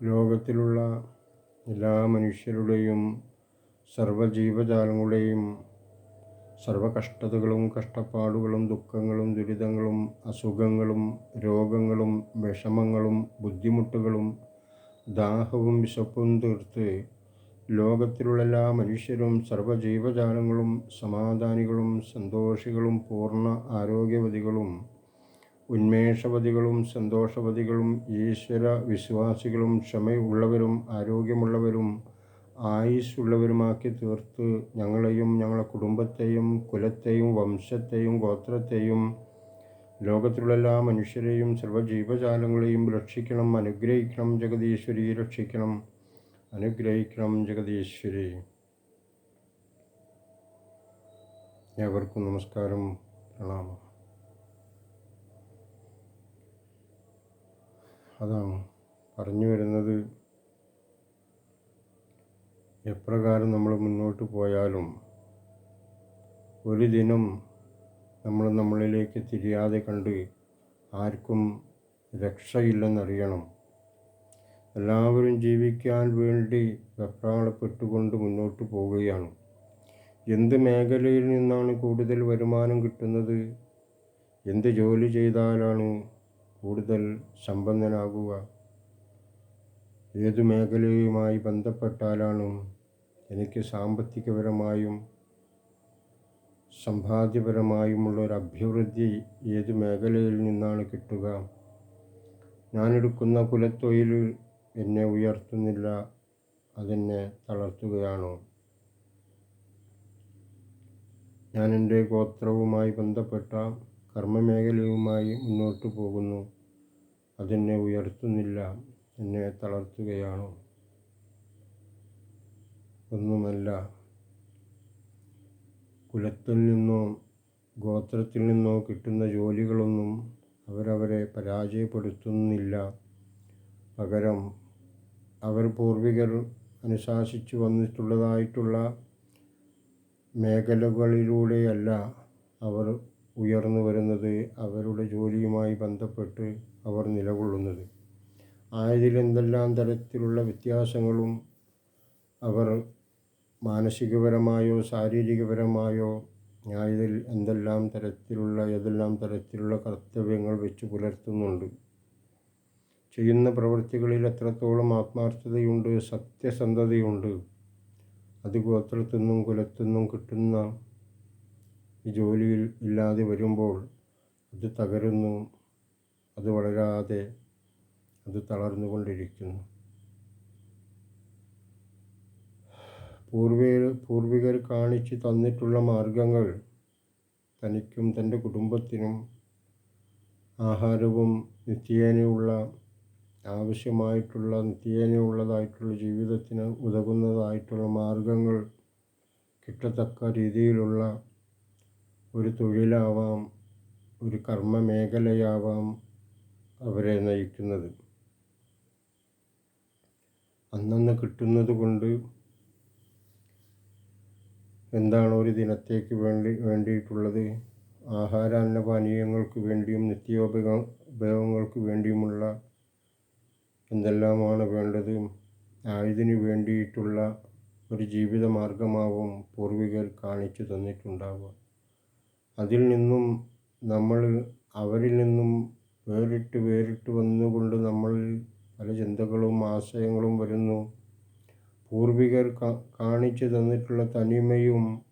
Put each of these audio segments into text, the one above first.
ലോകത്തിലുള്ള എല്ലാ മനുഷ്യരുടെയും സർവജീവജാലങ്ങളുടെയും സർവകഷ്ടതകളും കഷ്ടപ്പാടുകളും ദുഃഖങ്ങളും ദുരിതങ്ങളും അസുഖങ്ങളും രോഗങ്ങളും വിഷമങ്ങളും ബുദ്ധിമുട്ടുകളും ദാഹവും വിശപ്പും തീർത്ത് ലോകത്തിലുള്ള എല്ലാ മനുഷ്യരും സർവജീവജാലങ്ങളും സമാധാനികളും സന്തോഷികളും പൂർണ ആരോഗ്യവതികളും ഉന്മേഷവതികളും സന്തോഷവതികളും ഈശ്വര വിശ്വാസികളും ക്ഷമയുള്ളവരും ആരോഗ്യമുള്ളവരും ആയുസ്സുള്ളവരുമാക്കി തീർത്ത് ഞങ്ങളെയും ഞങ്ങളുടെ കുടുംബത്തെയും കുലത്തെയും വംശത്തെയും ഗോത്രത്തെയും ലോകത്തിലുള്ള എല്ലാ മനുഷ്യരെയും സർവജീവജാലങ്ങളെയും രക്ഷിക്കണം അനുഗ്രഹിക്കണം ജഗതീശ്വരി രക്ഷിക്കണം അനുഗ്രഹിക്കണം ജഗതീശ്വരി ഏവർക്കും നമസ്കാരം പ്രണാമം. അതാണ് പറഞ്ഞു വരുന്നത്. എപ്രകാരം നമ്മൾ മുന്നോട്ട് പോയാലും ഒരു ദിനം നമ്മൾ നമ്മളിലേക്ക് തിരിയാതെ കണ്ട് ആർക്കും രക്ഷയില്ലെന്നറിയണം. എല്ലാവരും ജീവിക്കാൻ വേണ്ടി വെപ്രാളപ്പെട്ടുകൊണ്ട് മുന്നോട്ട് പോവുകയാണ്. എന്ത് മേഖലയിൽ നിന്നാണ് കൂടുതൽ വരുമാനം കിട്ടുന്നത്? എന്ത് ജോലി ചെയ്താലാണ് കൂടുതൽ സമ്പന്നനാകുക. ഏതു മേഖലയുമായി ബന്ധപ്പെട്ടാലാണ് എനിക്ക് സാമ്പത്തികപരമായും സമ്പാദ്യപരമായുമുള്ള ഒരു അഭിവൃദ്ധി ഏത് മേഖലയിൽ നിന്നാണ് കിട്ടുക? ഞാനെടുക്കുന്ന കുലത്തൊഴിൽ എന്നെ ഉയർത്തുന്നില്ല അതെന്നെ തളർത്തുകയാണോ? ഞാൻ എന്റെ ഗോത്രവുമായി ബന്ധപ്പെട്ട കർമ്മമേഖലയുമായി മുന്നോട്ടു പോകുന്നു. അതെന്നെ ഉയർത്തുന്നില്ല എന്നെ തളർത്തുകയാണോ. ഒന്നുമല്ല കുലത്തിൽ നിന്നോ ഗോത്രത്തിൽ നിന്നോ കിട്ടുന്ന ജോലികളൊന്നും അവരവരെ പരാജയപ്പെടുത്തുന്നില്ല. പകരം അവർ പൂർവികർ അനുശാസിച്ചു വന്നിട്ടുള്ളതായിട്ടുള്ള മേഖലകളിലൂടെയല്ല അവർ ഉയർന്നു വരുന്നത് അവരുടെ ജോലിയുമായി ബന്ധപ്പെട്ട് അവർ നിലകൊള്ളുന്നത്. ആയതിൽ എന്തെല്ലാം തരത്തിലുള്ള വ്യത്യാസങ്ങളും അവർ മാനസികപരമായോ ശാരീരികപരമായോ ആയതിൽ എന്തെല്ലാം തരത്തിലുള്ള ഏതെല്ലാം തരത്തിലുള്ള കർത്തവ്യങ്ങൾ വെച്ച് പുലർത്തുന്നുണ്ട്. ചെയ്യുന്ന പ്രവൃത്തികളിൽ എത്രത്തോളം ആത്മാർത്ഥതയുണ്ട് സത്യസന്ധതയുണ്ട് അത് കുലത്തിൽ നിന്നും കിട്ടുന്ന ജോലിയിൽ ഇല്ലാതെ വരുമ്പോൾ അത് തകരുന്നു അത് വളരാതെ അത് തളർന്നുകൊണ്ടിരിക്കുന്നു. പൂർവികർ പൂർവികർ കാണിച്ചു തന്നിട്ടുള്ള മാർഗങ്ങൾ തനിക്കും തന്റെ കുടുംബത്തിനും ആഹാരവും നിത്യേനയുള്ള ആവശ്യമായിട്ടുള്ള നിത്യേനയുള്ളതായിട്ടുള്ള ജീവിതത്തിന് ഉതകുന്നതായിട്ടുള്ള മാർഗങ്ങൾ കിട്ടത്തക്ക രീതിയിലുള്ള ഒരു തൊഴിലാവാം ഒരു കർമ്മ മേഖലയാവാം അവരെ നയിക്കുന്നത്. അന്നന്ന് കിട്ടുന്നത് കൊണ്ട് എന്താണ് ഒരു ദിനത്തേക്ക് വേണ്ടി വേണ്ടിയിട്ടുള്ളത്? ആഹാര അന്നപാനീയങ്ങൾക്ക് വേണ്ടിയും നിത്യോപയോഗ ഉപയോഗങ്ങൾക്ക് വേണ്ടിയുമുള്ള എന്തെല്ലാമാണ് വേണ്ടത്? ആയതിനു വേണ്ടിയിട്ടുള്ള ഒരു ജീവിത മാർഗമാവും പൂർവികർ കാണിച്ചു തന്നിട്ടുണ്ടാവുക. അതിൽ നിന്നും നമ്മൾ അവരിൽ നിന്നും വേറിട്ട് വേറിട്ട് വന്നുകൊണ്ട് നമ്മൾ പല ചിന്തകളും ആശയങ്ങളും വരുന്നു. പൂർവികർ കാണിച്ചു തന്നിട്ടുള്ള തനിമയും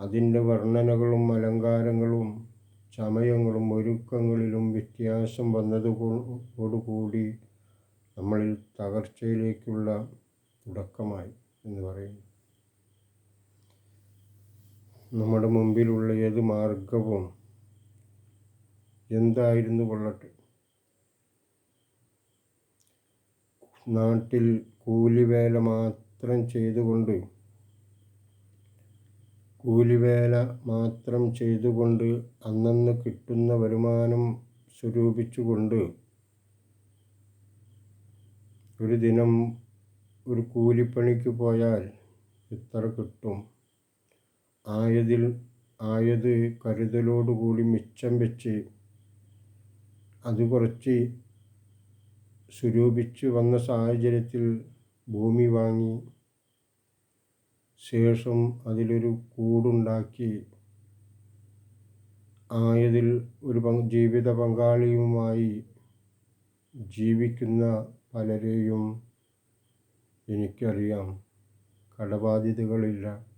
അതിന്റെ വർണനകളും അലങ്കാരങ്ങളും ചമയങ്ങളും ഒരുക്കങ്ങളിലും വ്യത്യാസം വന്നതോടുകൂടി നമ്മളിൽ തകർച്ചയിലേക്കുള്ള തുടക്കമായി എന്ന് പറയുന്നു. നമ്മുടെ മുമ്പിലുള്ള ഏത് മാർഗവും എന്തായിരുന്നു കൊള്ളട്ടെ? നാട്ടിൽ കൂലിവേല മാത്രം ചെയ്തുകൊണ്ട് കൂലിവേല മാത്രം ചെയ്തുകൊണ്ട് അന്നന്ന് കിട്ടുന്ന വരുമാനം സ്വരൂപിച്ചുകൊണ്ട് ഒരു ദിനം ഒരു കൂലിപ്പണിക്ക് പോയാൽ എത്ര കിട്ടും? ആയതിൽ ആയത് കരുതലോടുകൂടി മിച്ചം വെച്ച് അത് കുറച്ച് സ്വരൂപിച്ച് വന്ന സാഹചര്യത്തിൽ ഭൂമി വാങ്ങി ശേഷം അതിലൊരു കൂടുണ്ടാക്കി ആയതിൽ ഒരു ജീവിത പങ്കാളിയുമായി ജീവിക്കുന്ന പലരെയും എനിക്കറിയാം. കടബാധ്യതകളില്ല.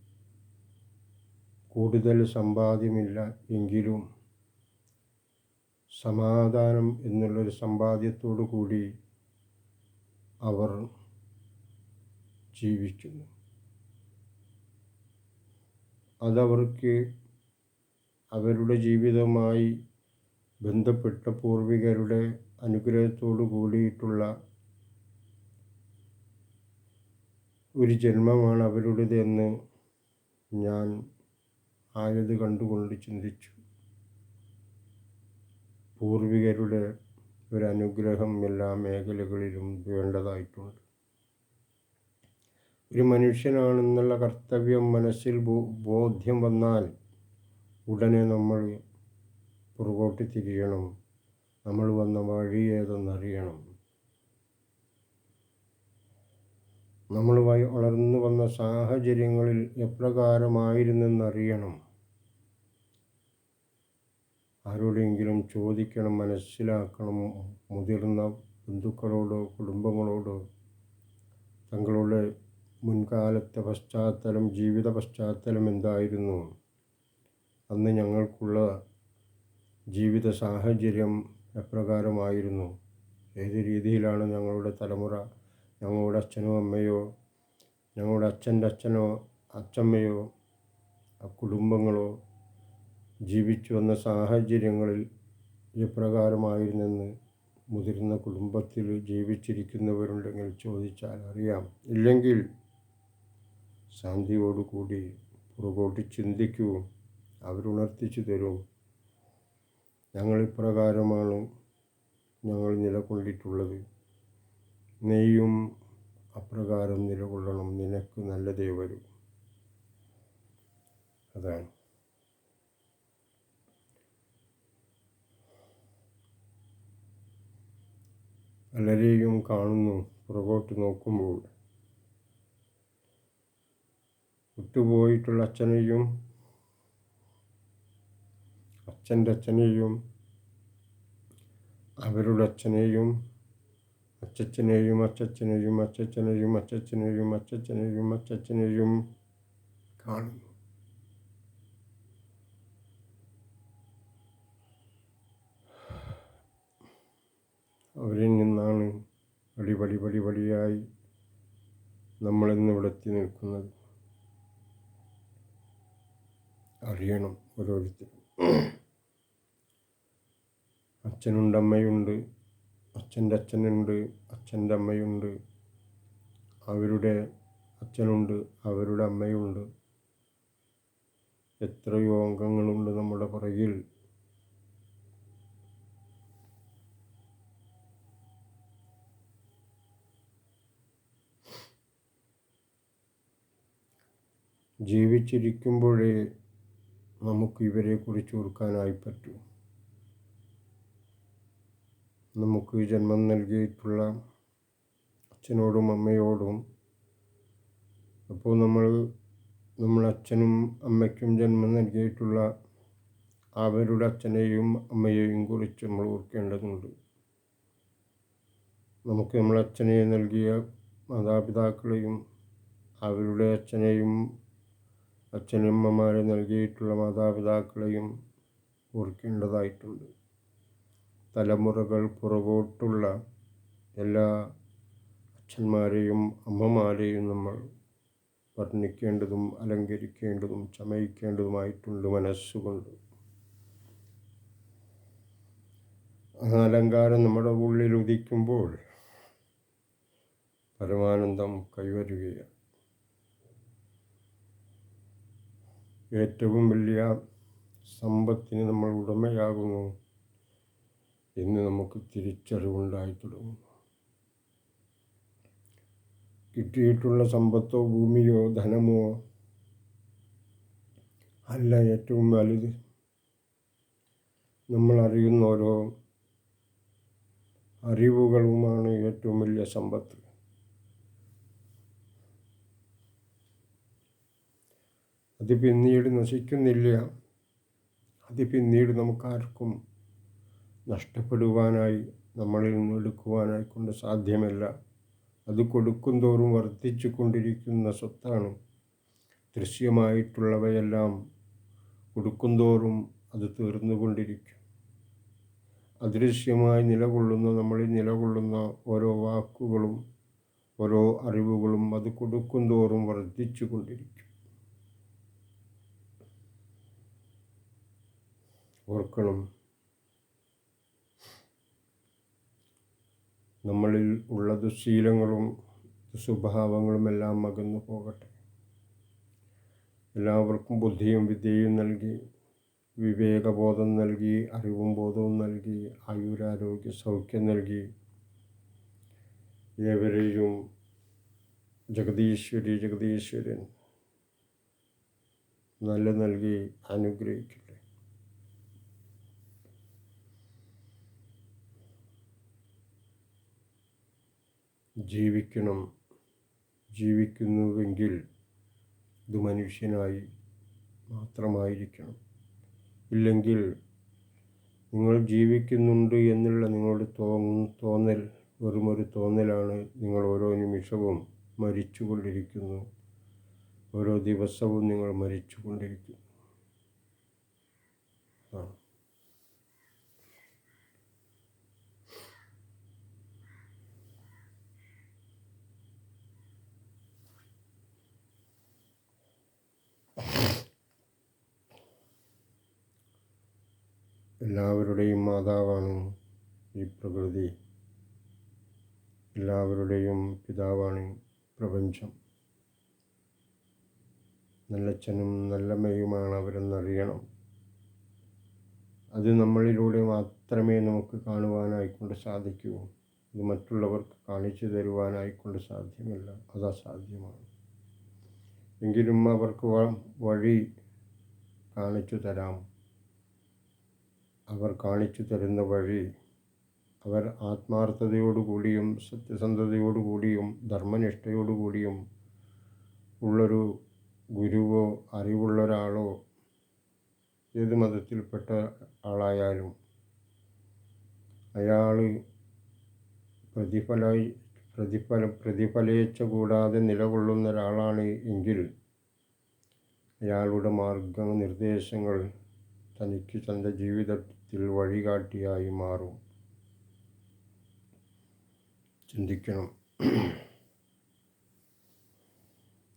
കൂടുതൽ സമ്പാദ്യമില്ല എങ്കിലും സമാധാനം എന്നുള്ളൊരു സമ്പാദ്യത്തോടു കൂടി അവർ ജീവിക്കുന്നു. അതവർക്ക് അവരുടെ ജീവിതമായി ബന്ധപ്പെട്ട പൂർവികരുടെ അനുഗ്രഹത്തോടു കൂടിയിട്ടുള്ള ഒരു ജന്മമാണ് അവരുടേതെന്ന് ഞാൻ ആയത് കണ്ടുകൊണ്ട് ചിന്തിച്ചു. പൂർവികരുടെ ഒരു അനുഗ്രഹം എല്ലാ മേഖലകളിലും വേണ്ടതായിട്ടുണ്ട്. ഒരു മനുഷ്യനാണെന്നുള്ള കർത്തവ്യം മനസ്സിൽ ബോധ്യം വന്നാൽ ഉടനെ നമ്മൾ പുറകോട്ട് തിരിയണം നമ്മൾ വന്ന വഴി ഏതെന്നറിയണം. നമ്മൾ വളർന്നു വന്ന സാഹചര്യങ്ങളിൽ എപ്രകാരമായിരുന്നെന്നറിയണം. ആരോടെങ്കിലും ചോദിക്കണം മനസ്സിലാക്കണം. മുതിർന്ന ബന്ധുക്കളോടോ കുടുംബങ്ങളോടോ തങ്ങളുടെ മുൻകാലത്തെ പശ്ചാത്തലം ജീവിത പശ്ചാത്തലം എന്തായിരുന്നു? അന്ന് ഞങ്ങൾക്കുള്ള ജീവിത സാഹചര്യം എപ്രകാരമായിരുന്നു? ഏത് രീതിയിലാണ് ഞങ്ങളുടെ തലമുറ ഞങ്ങളുടെ അച്ഛനോ അമ്മയോ ഞങ്ങളുടെ അച്ഛന്റെ അച്ഛനോ അച്ഛമ്മയോ ആ കുടുംബങ്ങളോ ജീവിച്ചു വന്ന സാഹചര്യങ്ങളിൽ എപ്രകാരമായിരുന്നെന്ന് മുതിർന്ന കുടുംബത്തിൽ ജീവിച്ചിരിക്കുന്നവരുണ്ടെങ്കിൽ ചോദിച്ചാൽ അറിയാം. ഇല്ലെങ്കിൽ ശാന്തിയോടുകൂടി പുറകോട്ട് ചിന്തിക്കൂ അവരുണർത്തിച്ചു തരും. ഞങ്ങളിപ്രകാരമാണ് ഞങ്ങൾ നിലകൊണ്ടിട്ടുള്ളത്. നെയ്യും അപ്രകാരം നിലകൊള്ളണം. നിനക്ക് നല്ലതേ വരൂ. അതാണ്. പലരെയും കാണുന്നു. പുറകോട്ട് നോക്കുമ്പോൾ വിട്ടുപോയിട്ടുള്ള അച്ഛനെയും അച്ഛന്റെ അച്ഛനെയും അവരുടെ അച്ഛനെയും അച്ചച്ചനെയും അച്ചച്ചനെയും അച്ചച്ചനെയും അച്ചച്ചനെയും അച്ചച്ചനെയും അച്ചച്ചനെയും കാണുന്നു. അവരിൽ നിന്നാണ് പടി പടി പടി നിൽക്കുന്നത്. അറിയണം ഓരോരുത്തരും. അച്ഛനുണ്ട് അമ്മയുണ്ട്. അച്ഛന്റെ അച്ഛനുണ്ട് അച്ഛന്റെ അമ്മയുണ്ട് അവരുടെ അച്ഛനുണ്ട് അവരുടെ അമ്മയുണ്ട്. എത്രയോ അംഗങ്ങളുണ്ട് നമ്മുടെ പുറകിൽ. ജീവിച്ചിരിക്കുമ്പോഴേ നമുക്ക് ഇവരെക്കുറിച്ച് ഓർക്കാനായി പറ്റൂ. നമുക്ക് ജന്മം നൽകിയിട്ടുള്ള അച്ഛനോടും അമ്മയോടും. അപ്പോൾ നമ്മൾ നമ്മൾ അച്ഛനും അമ്മയ്ക്കും ജന്മം നൽകിയിട്ടുള്ള അവരുടെ അച്ഛനെയും അമ്മയെയും കുറിച്ച് നമ്മൾ ഓർക്കേണ്ടതുണ്ട്. നമുക്ക് നമ്മൾ അച്ഛനെ നൽകിയ മാതാപിതാക്കളെയും അവരുടെ അച്ഛനെയും അച്ഛനും അച്ഛനമ്മമാരെ നൽകിയിട്ടുള്ള മാതാപിതാക്കളെയും ഓർക്കേണ്ടതായിട്ടുണ്ട്. തലമുറകൾ പുറകോട്ടുള്ള എല്ലാ അച്ഛന്മാരെയും അമ്മമാരെയും നമ്മൾ വർണിക്കേണ്ടതും അലങ്കരിക്കേണ്ടതും ചമയിക്കേണ്ടതുമായിട്ടുണ്ട് മനസ്സുകൊണ്ട്. ആ അലങ്കാരം നമ്മുടെ ഉള്ളിൽ ഉദിക്കുമ്പോൾ പരമാനന്ദം കൈവരുകയാണ്. ഏറ്റവും വലിയ സമ്പത്തിന് നമ്മൾ ഉടമയാകുന്നു. എന്ന് നമുക്ക് തിരിച്ചറിവുണ്ടായി തുടങ്ങുന്നു കിട്ടിയിട്ടുള്ള സമ്പത്തോ ഭൂമിയോ ധനമോ അല്ല ഏറ്റവും വലുത്. നമ്മൾ അറിയുന്ന ഓരോ അറിവുകളുമാണ് ഏറ്റവും വലിയ സമ്പത്ത്. അത് പിന്നീട് നശിക്കുന്നില്ല. അത് പിന്നീട് നമുക്കാർക്കും നഷ്ടപ്പെടുവാനായി നമ്മളിൽ നിന്ന് എടുക്കുവാനായി കൊണ്ട് സാധ്യമല്ല. അത് കൊടുക്കും തോറും വർദ്ധിച്ചു കൊണ്ടിരിക്കുന്ന സ്വത്താണ്. ദൃശ്യമായിട്ടുള്ളവയെല്ലാം കൊടുക്കും തോറും അത് തീർന്നുകൊണ്ടിരിക്കും അദൃശ്യമായി നിലകൊള്ളുന്ന നമ്മളിൽ നിലകൊള്ളുന്ന ഓരോ വാക്കുകളും ഓരോ അറിവുകളും അത് കൊടുക്കും തോറും വർദ്ധിച്ചു കൊണ്ടിരിക്കും. ഓർക്കണം. നമ്മളിൽ ഉള്ള ദുശീലങ്ങളും സ്വഭാവങ്ങളും എല്ലാം അകന്നു പോകട്ടെ. എല്ലാവർക്കും ബുദ്ധിയും വിദ്യയും നൽകി വിവേകബോധം നൽകി അറിവും ബോധവും നൽകി ആയുരാരോഗ്യ സൗഖ്യം നൽകി ഏവരെയും ജഗദീശ്വരി ജഗദീശ്വരൻ നല്ല നൽകി അനുഗ്രഹിക്കട്ടെ. ജീവിക്കണം. ജീവിക്കുന്നുവെങ്കിൽ ഇത് മനുഷ്യനായി മാത്രമായിരിക്കണം. ഇല്ലെങ്കിൽ നിങ്ങൾ ജീവിക്കുന്നുണ്ട് എന്നുള്ള നിങ്ങളുടെ തോന്നൽ വെറുമൊരു തോന്നലാണ്. നിങ്ങൾ ഓരോ നിമിഷവും മരിച്ചുകൊണ്ടിരിക്കുന്നു. ഓരോ ദിവസവും നിങ്ങൾ മരിച്ചുകൊണ്ടിരിക്കുന്നു. ആ. എല്ലാവരുടെയും മാതാവാണ് ഈ പ്രകൃതി. എല്ലാവരുടെയും പിതാവാണ് പ്രപഞ്ചം. നല്ലച്ഛനും നല്ലമ്മയുമാണ് അവരെന്നറിയണം. അത് നമ്മളിലൂടെ മാത്രമേ നമുക്ക് കാണുവാനായിക്കൊണ്ട് സാധിക്കൂ. ഇത് മറ്റുള്ളവർക്ക് കാണിച്ചു തരുവാനായിക്കൊണ്ട് സാധ്യമല്ല. അത് അസാധ്യമാണ്. എങ്കിലും അവർക്ക് വഴി കാണിച്ചു തരാം. അവർ കാണിച്ചു തരുന്ന വഴി അവർ ആത്മാർത്ഥതയോടുകൂടിയും സത്യസന്ധതയോടുകൂടിയും ധർമ്മനിഷ്ഠയോടുകൂടിയും ഉള്ളൊരു ഗുരുവോ അറിവുള്ള ഒരാളോ ഏത് മതത്തിൽപ്പെട്ട ആളായാലും അയാൾ പ്രതിഫല പ്രതിഫല പ്രതിഫലേച്ഛ കൂടാതെ നിലകൊള്ളുന്ന ഒരാളാണ് എങ്കിൽ അയാളുടെ മാർഗനിർദ്ദേശങ്ങൾ തനിക്ക് തന്റെ ജീവിതത്തിൽ വഴികാട്ടിയായി മാറും. ചിന്തിക്കണം.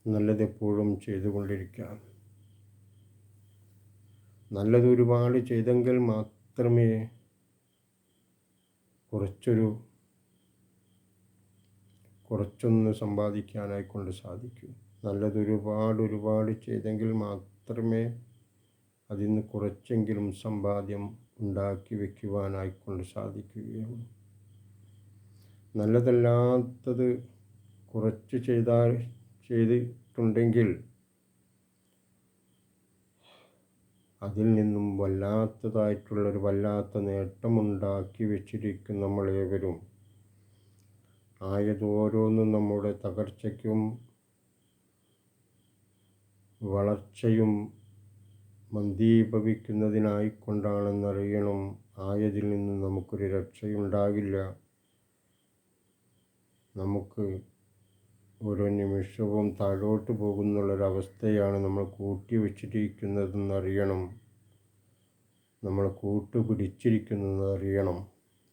നല്ലതെപ്പോഴും ചെയ്തുകൊണ്ടിരിക്കാം. നല്ലത് ഒരുപാട് ചെയ്തെങ്കിൽ മാത്രമേ കുറച്ചൊരു കുറച്ചൊന്ന് സമ്പാദിക്കാനായിക്കൊണ്ട് സാധിക്കൂ. നല്ലത് ഒരുപാട് ഒരുപാട് ചെയ്തെങ്കിൽ മാത്രമേ അതിൽ നിന്ന് കുറച്ചെങ്കിലും സമ്പാദ്യം ഉണ്ടാക്കി വയ്ക്കുവാനായിക്കൊണ്ട് സാധിക്കുകയുള്ളൂ നല്ലതല്ലാത്തത് കുറച്ച് ചെയ്താൽ ചെയ്തിട്ടുണ്ടെങ്കിൽ അതിൽ നിന്നും വല്ലാത്തതായിട്ടുള്ളൊരു വല്ലാത്ത നേട്ടമുണ്ടാക്കി വെച്ചിരിക്കും നമ്മളേവരും. ആയതോരോന്നും നമ്മുടെ തകർച്ചയ്ക്കും വളർച്ചയും മന്ദീഭവിക്കുന്നതിനായിക്കൊണ്ടാണെന്നറിയണം. ആയതിൽ നിന്ന് നമുക്കൊരു രക്ഷയുണ്ടാകില്ല. നമുക്ക് ഓരോ നിമിഷവും താഴോട്ട് പോകുന്നുള്ളൊരവസ്ഥയാണ് നമ്മൾ കൂട്ടി വച്ചിരിക്കുന്നതെന്നറിയണം നമ്മൾ കൂട്ടുപിടിച്ചിരിക്കുന്നതെന്നറിയണം.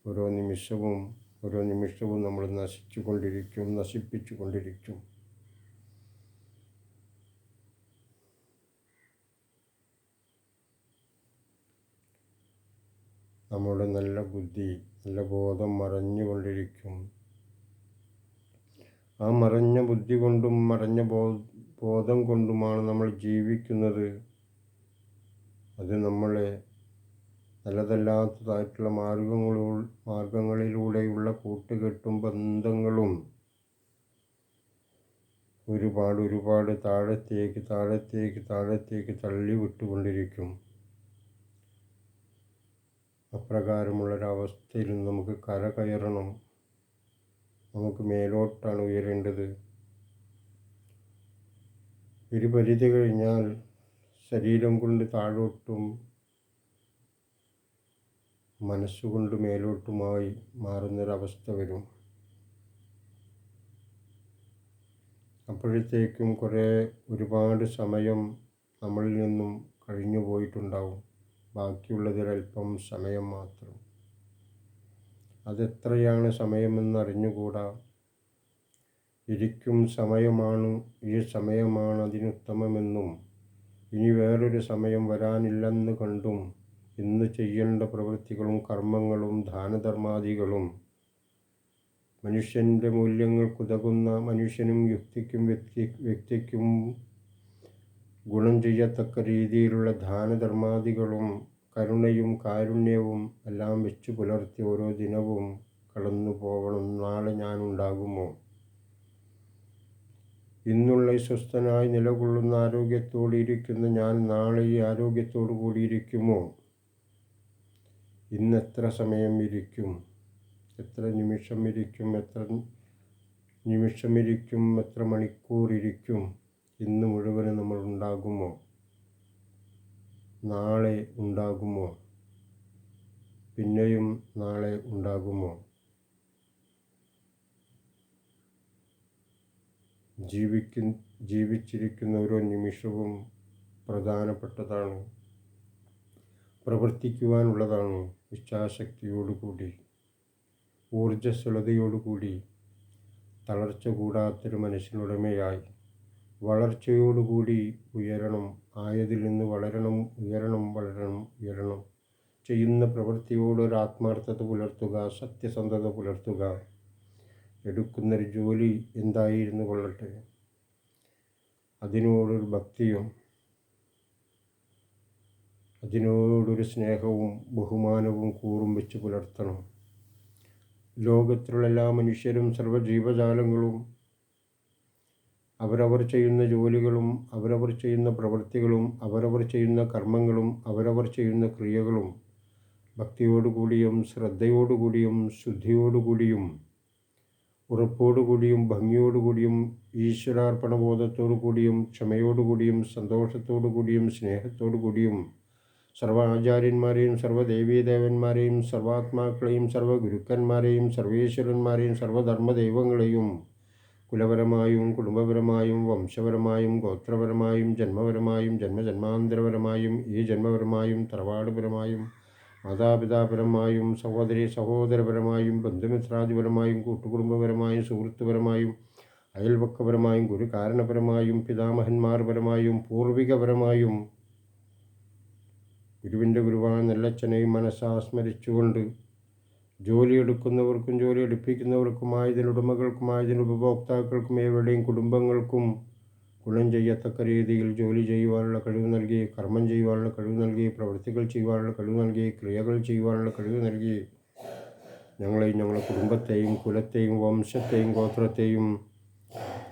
ഓരോ നിമിഷവും ഓരോ നിമിഷവും നമ്മൾ നശിച്ചു കൊണ്ടിരിക്കും നശിപ്പിച്ചു കൊണ്ടിരിക്കും നമ്മുടെ നല്ല ബുദ്ധി നല്ല ബോധം മറഞ്ഞുകൊണ്ടിരിക്കും ആ മറഞ്ഞ ബുദ്ധി കൊണ്ടും മറഞ്ഞ ബോ ബോധം കൊണ്ടുമാണ് നമ്മൾ ജീവിക്കുന്നത്. അത് നമ്മളെ നല്ലതല്ലാത്തതായിട്ടുള്ള മാർഗങ്ങളൂ മാർഗങ്ങളിലൂടെയുള്ള കൂട്ടുകെട്ടും ബന്ധങ്ങളും ഒരുപാട് ഒരുപാട് താഴത്തേക്ക് താഴത്തേക്ക് താഴത്തേക്ക് തള്ളി വിട്ടുകൊണ്ടിരിക്കും അപ്രകാരമുള്ളൊരവസ്ഥയിൽ നിന്ന് നമുക്ക് കര കയറണം. നമുക്ക് മേലോട്ടാണ് ഉയരേണ്ടത്. ഒരു പരിധി കഴിഞ്ഞാൽ ശരീരം കൊണ്ട് താഴോട്ടും മനസ്സുകൊണ്ട് മേലോട്ടുമായി മാറുന്നൊരവസ്ഥ വരും. അപ്പോഴത്തേക്കും കുറേ ഒരുപാട് സമയം നമ്മളിൽ നിന്നും കഴിഞ്ഞു പോയിട്ടുണ്ടാവും ബാക്കിയുള്ളതിലൽപ്പം സമയം മാത്രം. അതെത്രയാണ് സമയമെന്നറിഞ്ഞുകൂടാ? ഇരിക്കും സമയമാണ് ഈ സമയമാണ് അതിനുത്തമമെന്നും ഇനി വേറൊരു സമയം വരാനില്ലെന്ന് കണ്ടും ഇന്ന് ചെയ്യേണ്ട പ്രവൃത്തികളും കർമ്മങ്ങളും ദാനധർമാദികളും. മനുഷ്യന്റെ മൂല്യങ്ങൾക്കുതകുന്ന മനുഷ്യനും യുക്തിക്കും വ്യക്തി വ്യക്തിക്കും ഗുണം ചെയ്യത്തക്ക രീതിയിലുള്ള ദാനധർമാദികളും കരുണയും കാരുണ്യവും എല്ലാം വെച്ചു പുലർത്തി ഓരോ ദിനവും കടന്നു പോകണം നാളെ ഞാനുണ്ടാകുമോ? ഇന്നുള്ള സ്വസ്ഥനായി നിലകൊള്ളുന്ന ആരോഗ്യത്തോടെ ഇരിക്കുന്ന ഞാൻ നാളെ ഈ ആരോഗ്യത്തോടു കൂടിയിരിക്കുമോ ഇന്ന് എത്ര സമയം ഇരിക്കും? എത്ര നിമിഷം ഇരിക്കും? എത്ര നിമിഷം ഇരിക്കും? എത്ര മണിക്കൂർ ഇരിക്കും? ഇന്ന് മുഴുവനും നമ്മൾ ഉണ്ടാകുമോ? നാളെ ഉണ്ടാകുമോ? പിന്നെയും നാളെ ഉണ്ടാകുമോ? ജീവിക്ക ജീവിച്ചിരിക്കുന്ന ഓരോ നിമിഷവും പ്രധാനപ്പെട്ടതാണ്. പ്രവർത്തിക്കുവാനുള്ളതാണ് ഇച്ഛാശക്തിയോടുകൂടി ഊർജസ്വലതയോടുകൂടി തളർച്ച കൂടാത്തൊരു മനുഷ്യനുടമയായി. വളർച്ചയോടുകൂടി ഉയരണം ആയതിൽ നിന്ന് വളരണം ഉയരണം വളരണം ഉയരണം. ചെയ്യുന്ന പ്രവൃത്തിയോട് ഒരു ആത്മാർത്ഥത പുലർത്തുക സത്യസന്ധത പുലർത്തുക. എടുക്കുന്നൊരു ജോലി എന്തായിരുന്നു കൊള്ളട്ടെ? അതിനോടൊരു ഭക്തിയും അതിനോടൊരു സ്നേഹവും ബഹുമാനവും കൂറും വെച്ച് പുലർത്തണം. ലോകത്തിലുള്ള എല്ലാ മനുഷ്യരും സർവജീവജാലങ്ങളും അവരവർ ചെയ്യുന്ന ജോലികളും അവരവർ ചെയ്യുന്ന പ്രവൃത്തികളും അവരവർ ചെയ്യുന്ന കർമ്മങ്ങളും അവരവർ ചെയ്യുന്ന ക്രിയകളും ഭക്തിയോടുകൂടിയും ശ്രദ്ധയോടുകൂടിയും ശുദ്ധിയോടുകൂടിയും ഉറപ്പോടുകൂടിയും ഭംഗിയോടുകൂടിയും ഈശ്വരാർപ്പണബോധത്തോടു കൂടിയും ക്ഷമയോടുകൂടിയും സന്തോഷത്തോടുകൂടിയും സ്നേഹത്തോടുകൂടിയും സർവ ആചാര്യന്മാരെയും സർവദേവീദേവന്മാരെയും സർവാത്മാക്കളെയും സർവഗുരുക്കന്മാരെയും സർവേശ്വരന്മാരെയും സർവധർമ്മദൈവങ്ങളെയും കുലപരമായും കുടുംബപരമായും വംശപരമായും ഗോത്രപരമായും ജന്മപരമായും ജന്മജന്മാന്തരപരമായും ഈ ജന്മപരമായും തറവാടുപരമായും മാതാപിതാപരമായും സഹോദരി സഹോദരപരമായും ബന്ധുമിത്രാദിപരമായും കൂട്ടുകുടുംബപരമായും സുഹൃത്തുപരമായും അയൽപക്കപരമായും ഗുരുകാരണപരമായും പിതാമഹന്മാർപരമായും പൂർവികപരമായും ഗുരുവിന്റെ ഗുരുവാണ് നെല്ലച്ചനെയും മനസ്സാ സ്മരിച്ചുകൊണ്ട് ജോലിയെടുക്കുന്നവർക്കും ജോലി എടുപ്പിക്കുന്നവർക്കുമായതിനുടമകൾക്കുമായതിന് ഉപഭോക്താക്കൾക്കും ഏവരുടെയും കുടുംബങ്ങൾക്കും ഗുണം ചെയ്യത്തക്ക രീതിയിൽ ജോലി ചെയ്യുവാനുള്ള കഴിവ് നൽകി കർമ്മം ചെയ്യുവാനുള്ള കഴിവ് നൽകി പ്രവൃത്തികൾ ചെയ്യുവാനുള്ള കഴിവ് നൽകി ക്രിയകൾ ചെയ്യുവാനുള്ള കഴിവ് നൽകി ഞങ്ങളെയും ഞങ്ങളുടെ കുടുംബത്തെയും കുലത്തെയും വംശത്തെയും ഗോത്രത്തെയും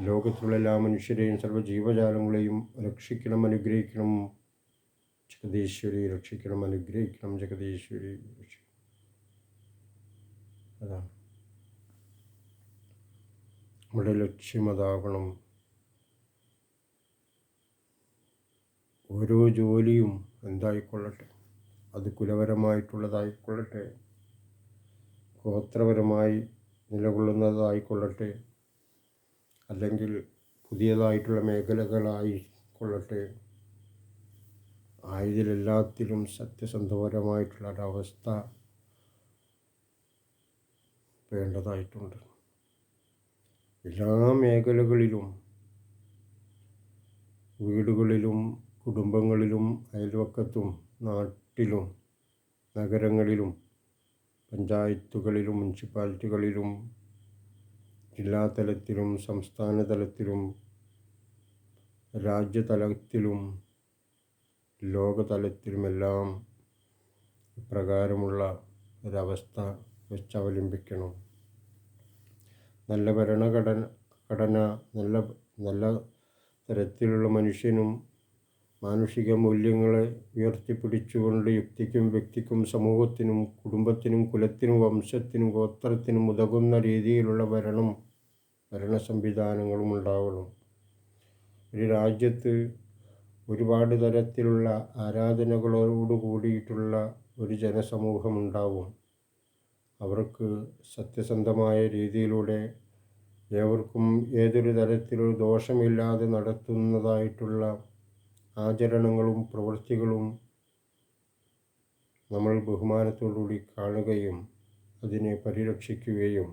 ലോകത്തിലുള്ള എല്ലാ മനുഷ്യരെയും സർവജീവജാലങ്ങളെയും രക്ഷിക്കണം അനുഗ്രഹിക്കണം. ജഗതീശ്വരി രക്ഷിക്കണം അനുഗ്രഹിക്കണം. രക്ഷിക്കണം അതാണ് നമ്മുടെ ലക്ഷ്യം അതാകണം ഓരോ ജോലിയും എന്തായിക്കൊള്ളട്ടെ? അത് കുലപരമായിട്ടുള്ളതായിക്കൊള്ളട്ടെ? ഗോത്രപരമായി നിലകൊള്ളുന്നതായിക്കൊള്ളട്ടെ? അല്ലെങ്കിൽ പുതിയതായിട്ടുള്ള മേഖലകളായി കൊള്ളട്ടെ ആയതിലെല്ലാത്തിലും സത്യസന്ധപരമായിട്ടുള്ള ഒരവസ്ഥ വേണ്ടതായിട്ടുണ്ട്. എല്ലാ മേഖലകളിലും വീടുകളിലും കുടുംബങ്ങളിലും അയൽവക്കത്തും നാട്ടിലും നഗരങ്ങളിലും പഞ്ചായത്തുകളിലും മുനിസിപ്പാലിറ്റികളിലും ജില്ലാ തലത്തിലും സംസ്ഥാന തലത്തിലും രാജ്യതലത്തിലും ലോകതലത്തിലുമെല്ലാം ഇപ്രകാരമുള്ള ഒരവസ്ഥ വെച്ചവലംബിക്കണം. നല്ല ഭരണഘടന ഘടന നല്ല നല്ല തരത്തിലുള്ള മനുഷ്യനും മാനുഷിക മൂല്യങ്ങളെ ഉയർത്തിപ്പിടിച്ചുകൊണ്ട് യുക്തിക്കും വ്യക്തിക്കും സമൂഹത്തിനും കുടുംബത്തിനും കുലത്തിനും വംശത്തിനും ഗോത്രത്തിനും ഉതകുന്ന രീതിയിലുള്ള ഭരണം ഭരണ സംവിധാനങ്ങളും ഉണ്ടാവണം. ഒരു രാജ്യത്ത് ഒരുപാട് തരത്തിലുള്ള ആരാധനകളോട് കൂടിയിട്ടുള്ള ഒരു ജനസമൂഹം ഉണ്ടാവും. അവർക്ക് സത്യസന്ധമായ രീതിയിലൂടെ ഏവർക്കും ഏതൊരു തരത്തിലൊരു ദോഷമില്ലാതെ നടത്തുന്നതായിട്ടുള്ള ആചരണങ്ങളും പ്രവൃത്തികളും നമ്മൾ ബഹുമാനത്തോടുകൂടി കാണുകയും അതിനെ പരിരക്ഷിക്കുകയും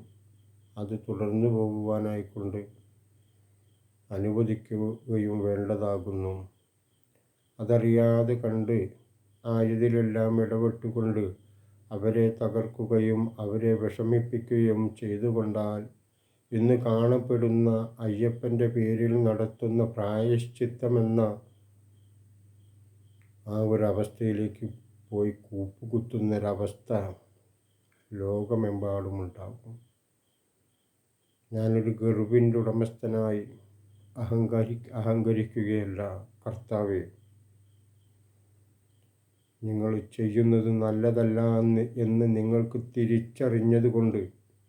അത് തുടർന്നു പോകുവാനായിക്കൊണ്ട് അനുവദിക്കുകയും വേണ്ടതാകുന്നു. അതറിയാതെ കണ്ട് ആ ഇതിലെല്ലാം ഇടപെട്ടുകൊണ്ട് അവരെ തകർക്കുകയും അവരെ വിഷമിപ്പിക്കുകയും ചെയ്തുകൊണ്ടാൽ ഇന്ന് കാണപ്പെടുന്ന അയ്യപ്പന്റെ പേരിൽ നടത്തുന്ന പ്രായശ്ചിത്തമെന്ന ആ ഒരവസ്ഥയിലേക്ക് പോയി കൂപ്പുകുത്തുന്നൊരവസ്ഥ ലോകമെമ്പാടുമുണ്ടാകും. ഞാനൊരു ഗർവിന്റെ ഉടമസ്ഥനായി അഹങ്കാരി അഹങ്കരിക്കുകയല്ല. കർത്താവേ നിങ്ങൾ ചെയ്യുന്നത് നല്ലതല്ല എന്ന് എന്ന് നിങ്ങൾക്ക് തിരിച്ചറിഞ്ഞതുകൊണ്ട്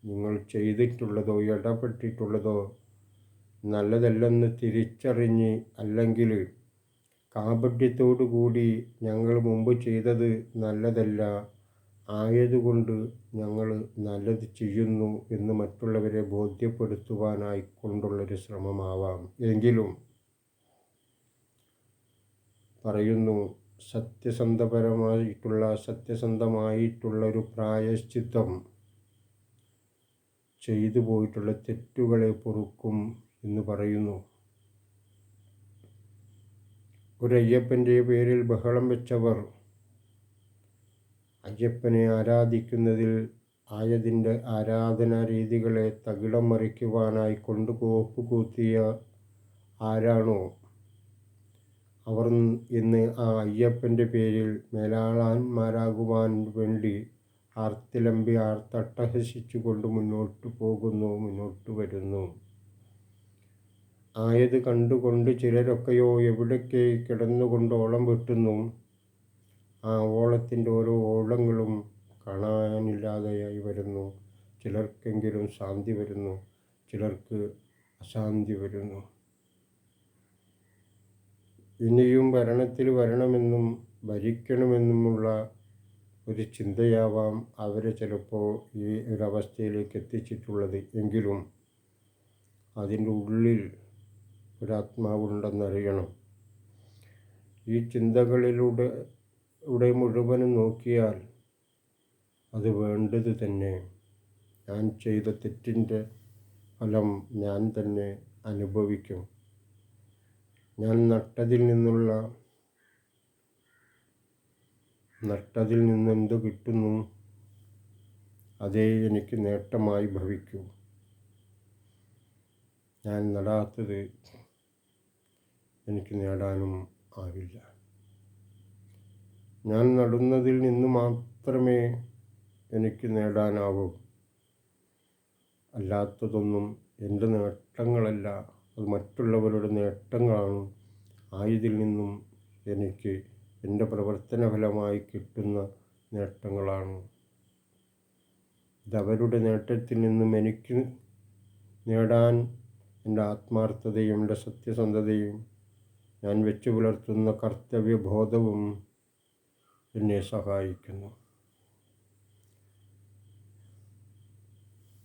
നിങ്ങൾ ചെയ്തിട്ടുള്ളതോ ഇടപെട്ടിട്ടുള്ളതോ നല്ലതല്ലെന്ന് തിരിച്ചറിഞ്ഞ് അല്ലെങ്കിൽ കൂടി ഞങ്ങൾ മുമ്പ് ചെയ്തത് നല്ലതല്ല ആയതുകൊണ്ട് ഞങ്ങൾ നല്ലത് ചെയ്യുന്നു എന്ന് മറ്റുള്ളവരെ ബോധ്യപ്പെടുത്തുവാനായി കൊണ്ടുള്ളൊരു ശ്രമമാവാം. എങ്കിലും പറയുന്നു സത്യസന്ധപരമായിട്ടുള്ള സത്യസന്ധമായിട്ടുള്ള ഒരു പ്രായശ്ചിത്തം ചെയ്തു പോയിട്ടുള്ള തെറ്റുകളെ പൊറുക്കും എന്ന് പറയുന്നു. ഒരു അയ്യപ്പന്റെ പേരിൽ ബഹളം വെച്ചവർ അയ്യപ്പനെ ആരാധിക്കുന്നതിൽ ആയതിന്റെ ആരാധനാ രീതികളെ തകിടം മറിക്കുവാനായി കൊണ്ടുകോപ്പ് കൂത്തിയ ആരാണോ അവർ ഇന്ന് ആ അയ്യപ്പന്റെ പേരിൽ മേലാളന്മാരാകുവാൻ വേണ്ടി ആർത്തിലമ്പി ആർത്തട്ടഹസിച്ചുകൊണ്ട് മുന്നോട്ട് പോകുന്നു മുന്നോട്ട് വരുന്നു. ആയത് കണ്ടുകൊണ്ട് ചിലരൊക്കെയോ എവിടൊക്കെ കിടന്നുകൊണ്ട് ഓളം വെട്ടുന്നു. ആ ഓളത്തിന്റെ ഓരോ ഓളങ്ങളും കാണാനില്ലാതെയായി വരുന്നു. ചിലർക്കെങ്കിലും ശാന്തി വരുന്നു. ചിലർക്ക് അശാന്തി വരുന്നു. ഇനിയും ഭരണത്തിൽ വരണമെന്നും ഭരിക്കണമെന്നുമുള്ള ഒരു ചിന്തയാവാം അവരെ ചിലപ്പോൾ ഈ ഒരവസ്ഥയിലേക്ക് എത്തിച്ചിട്ടുള്ളത്. എങ്കിലും അതിന്റെ ഉള്ളിൽ ഒരാത്മാവുണ്ടെന്നറിയണം. ഈ ചിന്തകളിലൂടെ ഇവിടെ മുഴുവനും നോക്കിയാൽ അത് വേണ്ടത് തന്നെ. ഞാൻ ചെയ്ത തെറ്റിന്റെ ഫലം ഞാൻ തന്നെ അനുഭവിക്കും. ഞാൻ നട്ടതിൽ നിന്നുള്ള നട്ടതിൽ നിന്നെന്തു കിട്ടുന്നു? അതേ എനിക്ക് നേട്ടമായി ഭവിക്കൂ. ഞാൻ നടാത്തത് എനിക്ക് നേടാനും ആവില്ല. ഞാൻ നടുന്നതിൽ നിന്ന് മാത്രമേ എനിക്ക് നേടാനാവൂ. അല്ലാത്തതൊന്നും എന്റെ നേട്ടങ്ങളല്ല. അത് മറ്റുള്ളവരുടെ നേട്ടങ്ങളാണ്. ആയതിൽ നിന്നും എനിക്ക് എന്റെ പ്രവർത്തന ഫലമായി കിട്ടുന്ന നേട്ടങ്ങളാണ്. ഇതവരുടെ നേട്ടത്തിൽ നിന്നും എനിക്ക് നേടാൻ എന്റെ ആത്മാർത്ഥതയും എന്റെ സത്യസന്ധതയും ഞാൻ വെച്ചു പുലർത്തുന്ന കർത്തവ്യബോധവും എന്നെ സഹായിക്കുന്നു.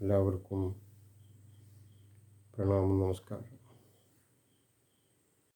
എല്ലാവർക്കും പ്രണാമം നമസ്കാരം.